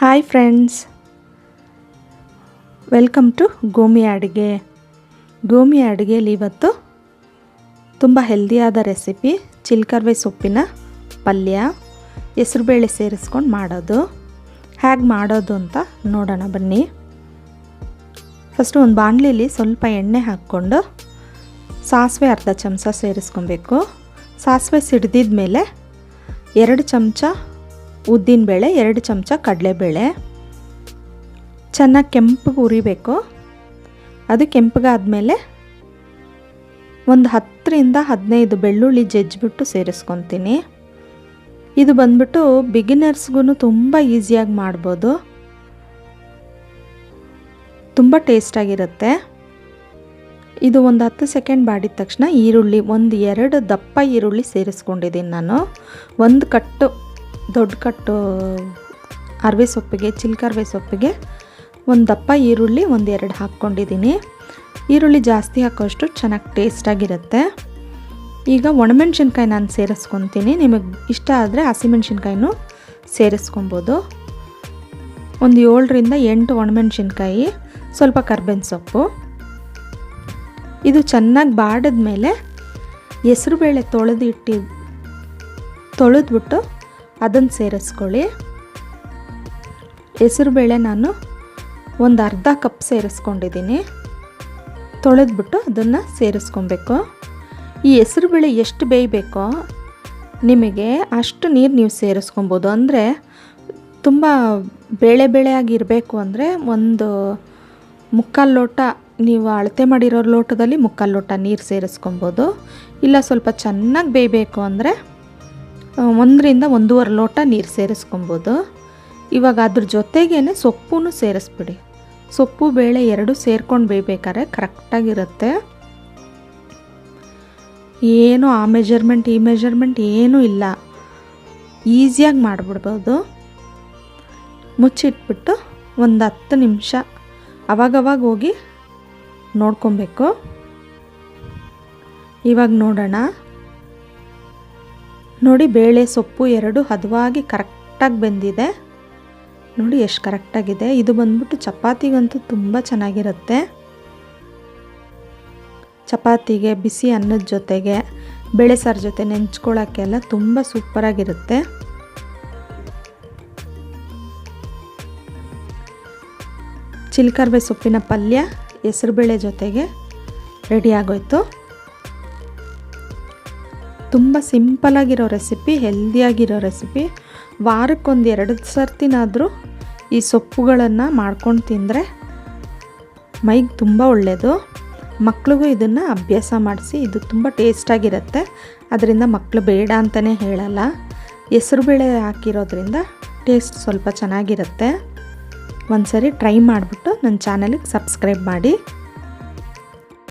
Hi friends welcome to Gomi ಅಡುಗೆ ಗೋಮಿ ಅಡುಗೆಯಲ್ಲಿ ಇವತ್ತು ತುಂಬ ಹೆಲ್ದಿಯಾದ ರೆಸಿಪಿ ಚಿಲ್ಕರ್ವೆ ಸೊಪ್ಪಿನ ಪಲ್ಯ, ಹೆಸರುಬೇಳೆ ಸೇರಿಸ್ಕೊಂಡು ಮಾಡೋದು. ಹೇಗೆ ಮಾಡೋದು ಅಂತ ನೋಡೋಣ ಬನ್ನಿ. ಫಸ್ಟು ಒಂದು ಬಾಣಲಿಲಿ ಸ್ವಲ್ಪ ಎಣ್ಣೆ ಹಾಕ್ಕೊಂಡು ಸಾಸಿವೆ ಅರ್ಧ ಚಮಚ ಸೇರಿಸ್ಕೊಬೇಕು. ಸಾಸಿವೆ ಸಿಡ್ದಿದ ಮೇಲೆ ಎರಡು ಚಮಚ ಉದ್ದಿನಬೇಳೆ ಎರಡು ಚಮಚ ಕಡಲೆಬೇಳೆ. ಚೆನ್ನಾಗಿ ಕೆಂಪಗೆ ಉರಿಬೇಕು ಅದು ಕೆಂಪಗಾದಮೇಲೆ ಒಂದು ಹತ್ತರಿಂದ ಹದಿನೈದು ಬೆಳ್ಳುಳ್ಳಿ ಜಜ್ಜಿಬಿಟ್ಟು ಸೇರಿಸ್ಕೊತೀನಿ. ಇದು ಬಂದ್ಬಿಟ್ಟು ಬಿಗಿನರ್ಸ್ಗೂ ತುಂಬ ಈಸಿಯಾಗಿ ಮಾಡ್ಬೋದು. ತುಂಬ ಟೇಸ್ಟಾಗಿರುತ್ತೆ. ಇದು ಒಂದು ಹತ್ತು ಸೆಕೆಂಡ್ ಬಾಡಿದ ತಕ್ಷಣ ಈರುಳ್ಳಿ, ಒಂದು ಎರಡು ದಪ್ಪ ಈರುಳ್ಳಿ ಸೇರಿಸ್ಕೊಂಡಿದ್ದೀನಿ ನಾನು. ಒಂದು ಕಟ್ಟು ದೊಡ್ಡ ಕಟ್ಟು ಅರವೆ ಸೊಪ್ಪಿಗೆ ಚಿಲ್ಕರ್ವೆ ಸೊಪ್ಪಿಗೆ. ಒಂದು ದಪ್ಪ ಈರುಳ್ಳಿ ಒಂದು ಎರಡು ಹಾಕ್ಕೊಂಡಿದ್ದೀನಿ ಈರುಳ್ಳಿ ಜಾಸ್ತಿ ಹಾಕೋಷ್ಟು ಚೆನ್ನಾಗಿ ಟೇಸ್ಟಾಗಿರುತ್ತೆ ಈಗ ಒಣಮೆಣ್ಸಿನ್ಕಾಯಿ ನಾನು ಸೇರಿಸ್ಕೊತೀನಿ. ನಿಮಗೆ ಇಷ್ಟ ಆದರೆ ಹಸಿಮೆಣ್ಸಿನ್ಕಾಯಿನೂ ಸೇರಿಸ್ಕೊಬೋದು. ಒಂದು ಏಳರಿಂದ ಎಂಟು ಒಣಮೆಣ್ಸಿನ್ಕಾಯಿ, ಸ್ವಲ್ಪ ಕರ್ಬೇವಿನ ಸೊಪ್ಪು. ಇದು ಚೆನ್ನಾಗಿ ಬಾಡಿದ ಮೇಲೆ ಹೆಸರುಬೇಳೆ ತೊಳೆದು ಇಟ್ಟು ತೊಳೆದ್ಬಿಟ್ಟು ಅದನ್ನು ಸೇರಿಸ್ಕೊಳ್ಳಿ. ಹೆಸರುಬೇಳೆ ನಾನು ಒಂದು ಅರ್ಧ ಕಪ್ ಸೇರಿಸ್ಕೊಂಡಿದ್ದೀನಿ. ತೊಳೆದ್ಬಿಟ್ಟು ಅದನ್ನು ಸೇರಿಸ್ಕೊಬೇಕು. ಈ ಹೆಸರುಬೇಳೆ ಎಷ್ಟು ಬೇಯಬೇಕೋ ನಿಮಗೆ ಅಷ್ಟು ನೀರು ನೀವು ಸೇರಿಸ್ಕೊಬೋದು. ಅಂದರೆ ತುಂಬ ಬೇಳೆ ಬೇಳೆಯಾಗಿರಬೇಕು ಅಂದರೆ ಒಂದು ಮುಕ್ಕಾಲು ಲೋಟ ನೀವು ಅಳತೆ ಮಾಡಿರೋ ಲೋಟದಲ್ಲಿ ಮುಕ್ಕಾಲು ಲೋಟ ನೀರು ಸೇರಿಸ್ಕೊಬೋದು. ಇಲ್ಲ ಸ್ವಲ್ಪ ಚೆನ್ನಾಗಿ ಬೇಯಬೇಕು ಅಂದರೆ ಒಂದರಿಂದ ಒಂದೂವರೆ ಲೋಟ ನೀರು ಸೇರಿಸ್ಕೊಬೋದು. ಇವಾಗ ಅದ್ರ ಜೊತೆಗೇ ಸೊಪ್ಪು ಸೇರಿಸ್ಬಿಡಿ. ಸೊಪ್ಪು, ಬೇಳೆ ಎರಡು ಸೇರ್ಕೊಂಡು ಬೇಯ್ಬೇಕಾದ್ರೆ ಕರೆಕ್ಟಾಗಿರುತ್ತೆ. ಏನು ಆ ಮೆಜರ್ಮೆಂಟ್, ಈ ಮೆಜರ್ಮೆಂಟ್ ಏನೂ ಇಲ್ಲ. ಈಸಿಯಾಗಿ ಮಾಡಿಬಿಡ್ಬೋದು. ಮುಚ್ಚಿಟ್ಬಿಟ್ಟು ಒಂದು ಹತ್ತು ನಿಮಿಷ ಅವಾಗವಾಗ ಹೋಗಿ ನೋಡ್ಕೊಬೇಕು. ಇವಾಗ ನೋಡೋಣ. ನೋಡಿ ಬೇಳೆ ಸೊಪ್ಪು ಎರಡು ಹದವಾಗಿ ಕರೆಕ್ಟಾಗಿ ಬೆಂದಿದೆ. ನೋಡಿ ಎಷ್ಟು ಕರೆಕ್ಟಾಗಿದೆ. ಇದು ಬಂದ್ಬಿಟ್ಟು ಚಪಾತಿಗಂತೂ ತುಂಬ ಚೆನ್ನಾಗಿರುತ್ತೆ. ಚಪಾತಿಗೆ ಬಿಸಿ ಅನ್ನದ ಜೊತೆಗೆ ಬೇಳೆ ಸಾರು ಜೊತೆ ನೆಂಚ್ಕೊಳ್ಳೋಕ್ಕೆಲ್ಲ ತುಂಬ ಸೂಪರಾಗಿರುತ್ತೆ. ಚಿಲ್ಕರ್ಬೆ ಸೊಪ್ಪಿನ ಪಲ್ಯ ಹೆಸರುಬೇಳೆ ಜೊತೆಗೆ ರೆಡಿ ಆಗೋಯ್ತು. ತುಂಬ ಸಿಂಪಲಾಗಿರೋ ರೆಸಿಪಿ ಹೆಲ್ದಿಯಾಗಿರೋ ರೆಸಿಪಿ. ವಾರಕ್ಕೊಂದು ಎರಡು ಸರ್ತಿನಾದರೂ ಈ ಸೊಪ್ಪುಗಳನ್ನು ಮಾಡ್ಕೊಂಡು ತಿಂದರೆ ಮೈಗೆ ತುಂಬ ಒಳ್ಳೆಯದು ಮಕ್ಳಿಗೂ ಇದನ್ನು ಅಭ್ಯಾಸ ಮಾಡಿಸಿ ಇದು ತುಂಬ ಟೇಸ್ಟಾಗಿರುತ್ತೆ ಅದರಿಂದ ಮಕ್ಕಳು ಬೇಡ ಅಂತಲೇ ಹೇಳಲ್ಲ. ಹೆಸರುಬೇಳೆ ಹಾಕಿರೋದ್ರಿಂದ ಟೇಸ್ಟ್ ಸ್ವಲ್ಪ ಚೆನ್ನಾಗಿರುತ್ತೆ. ಒಂದು ಸರಿ ಟ್ರೈ ಮಾಡಿಬಿಟ್ಟು ನನ್ನ ಚಾನಲಿಗೆ ಸಬ್ಸ್ಕ್ರೈಬ್ ಮಾಡಿ.